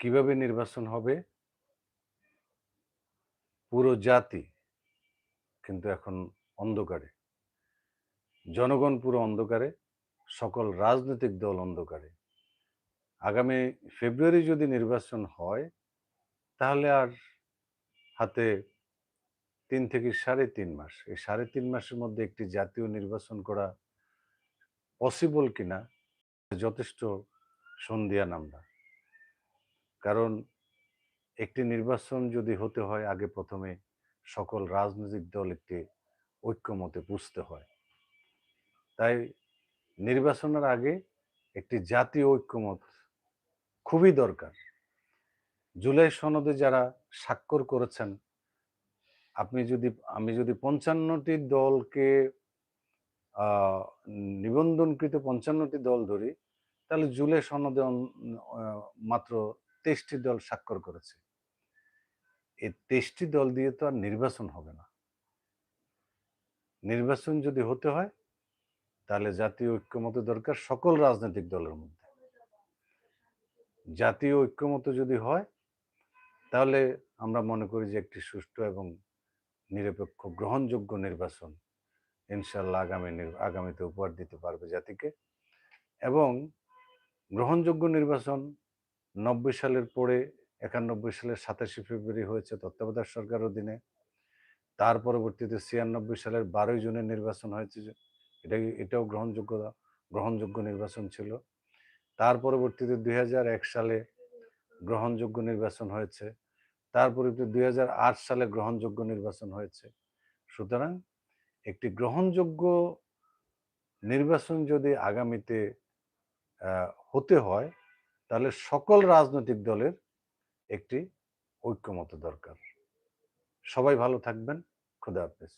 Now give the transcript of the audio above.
কীভাবে নির্বাচন হবে? পুরো জাতি কিন্তু এখন অন্ধকারে। জনগণ পুরো অন্ধকারে, সকল রাজনৈতিক দল অন্ধকারে। আগামী ফেব্রুয়ারি যদি নির্বাচন হয়, তাহলে আর হাতে তিন থেকে সাড়ে তিন মাস। এই সাড়ে তিন মাসের মধ্যে একটি জাতীয় নির্বাচন করা পসিবল কিনা, যথেষ্ট সন্ধিয়ান আমরা। কারণ একটি নির্বাচন যদি হতে হয়, আগে প্রথমে সকল রাজনৈতিক দল একটি ঐক্যমতে বুঝতে হয়। তাই নির্বাচনের আগে একটি জাতীয় ঐক্যমত খুবই দরকার। জুলাই সনদে যারা স্বাক্ষর করেছেন, আপনি যদি, আমি যদি পঞ্চান্নটি দলকে নিবন্ধনকৃত পঞ্চান্নটি দল ধরি, তাহলে জুলাই সনদে মাত্র তেইশটি দল স্বাক্ষর করেছে। এই তেইশটি দল দিয়ে তো আর নির্বাচন হবে না। নির্বাচন যদি হতে হয়, তাহলে জাতীয় ঐক্যমত দরকার সকল রাজনৈতিক দলের মধ্যে। জাতীয় ঐক্যমত যদি হয়, তাহলে আমরা মনে করি যে একটি সুষ্ঠু এবং নিরপেক্ষ, গ্রহণযোগ্য নির্বাচন ইনশাল্লাহ আগামী আগামীতে উপহার দিতে পারবে জাতিকে। এবং গ্রহণযোগ্য নির্বাচন নব্বই সালের পরে, একানব্বই সালের সাতাশে ফেব্রুয়ারি হয়েছে তত্ত্বাবধায়ক সরকার অধীনে। তার পরবর্তীতে ছিয়ানব্বই সালের বারোই জুনের নির্বাচন হয়েছে এটা এটাও গ্রহণযোগ্য গ্রহণযোগ্য নির্বাচন ছিল। তার পরবর্তীতে দুই হাজার এক সালে গ্রহণযোগ্য নির্বাচন হয়েছে। তার পরবর্তীতে দুই সালে গ্রহণযোগ্য নির্বাচন হয়েছে। সুতরাং একটি গ্রহণযোগ্য নির্বাচন যদি আগামীতে হতে হয় তাহলে সকল রাজনৈতিক দলের একটি ঐক্যমত দরকার। সবাই ভালো থাকবেন। খুদা হাফেজ।